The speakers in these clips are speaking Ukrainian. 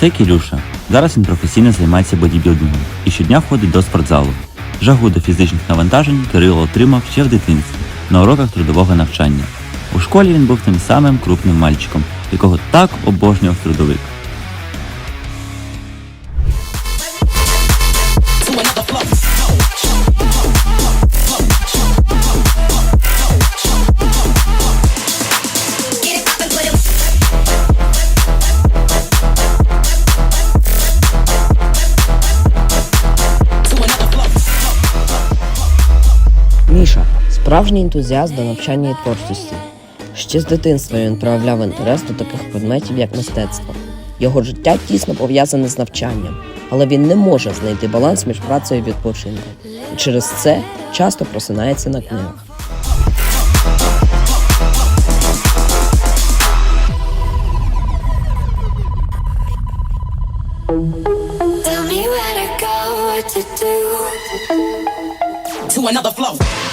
Це Кілюша. Зараз він професійно займається бодібілдингом і щодня ходить до спортзалу. Жагу до фізичних навантажень Кирило отримав ще в дитинстві на уроках трудового навчання. У школі він був тим самим крупним мальчиком, якого так обожнював трудовик. Справжній ентузіаст до навчання і творчості. Ще з дитинства він проявляв інтерес до таких предметів, як мистецтво. Його життя тісно пов'язане з навчанням, але він не може знайти баланс між працею і відпочинком. І через це часто просинається на книгах. Tell me where to go, what to do. to another flow.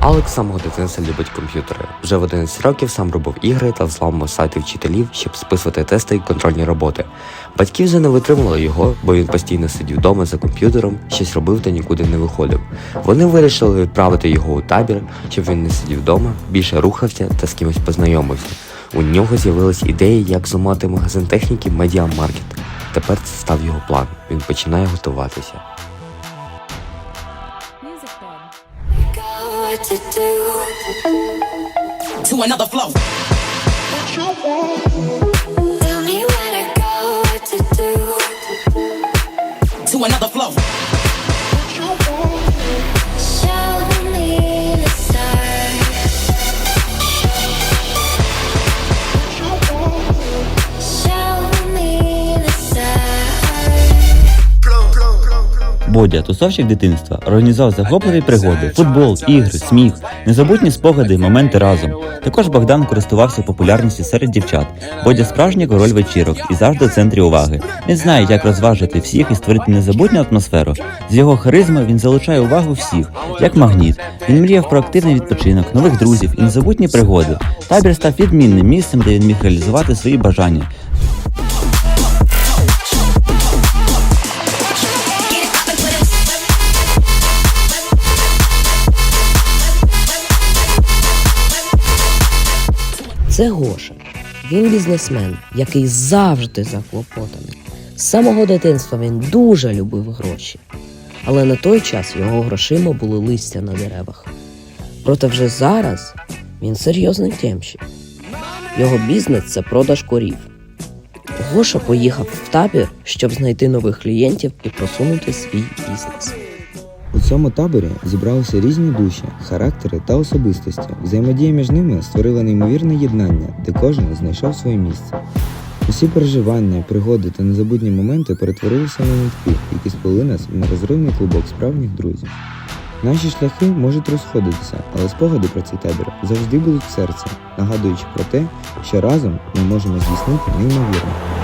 Алекс самого дитинства любить комп'ютери. Вже в 11 років сам робив ігри та взламував сайти вчителів, щоб списувати тести і контрольні роботи. Батьки вже не витримали його, бо він постійно сидів вдома за комп'ютером, щось робив та нікуди не виходив. Вони вирішили відправити його у табір, щоб він не сидів вдома, більше рухався та з кимось познайомився. У нього з'явилась ідея, як зламати магазин техніки Media Market. Тепер це став його план. Він починає готуватися. To another flow. Бодя, тусовщик дитинства, організував захопливі пригоди, футбол, ігри, сміх, незабутні спогади моменти разом. Також Богдан користувався популярністю серед дівчат. Бодя справжній король вечірок і завжди в центрі уваги. Він знає, як розважити всіх і створити незабутню атмосферу. З його харизми він залучає увагу всіх, як магніт. Він мріяв про активний відпочинок, нових друзів і незабутні пригоди. Табір став відмінним місцем, де він міг реалізувати свої бажання. Це Гоша. Він бізнесмен, який завжди заклопотаний. З самого дитинства він дуже любив гроші. Але на той час його грошима були листя на деревах. Проте вже зараз він серйозний темщик. Його бізнес це продаж корів. Гоша поїхав в табір, щоб знайти нових клієнтів і просунути свій бізнес. У цьому таборі зібралися різні душі, характери та особистості. Взаємодія між ними створила неймовірне єднання, де кожен знайшов своє місце. Усі переживання, пригоди та незабутні моменти перетворилися на нитки, які сплели нас в нерозривний клубок справжніх друзів. Наші шляхи можуть розходитися, але спогади про цей табір завжди будуть в серці, нагадуючи про те, що разом ми можемо здійснити неймовірне.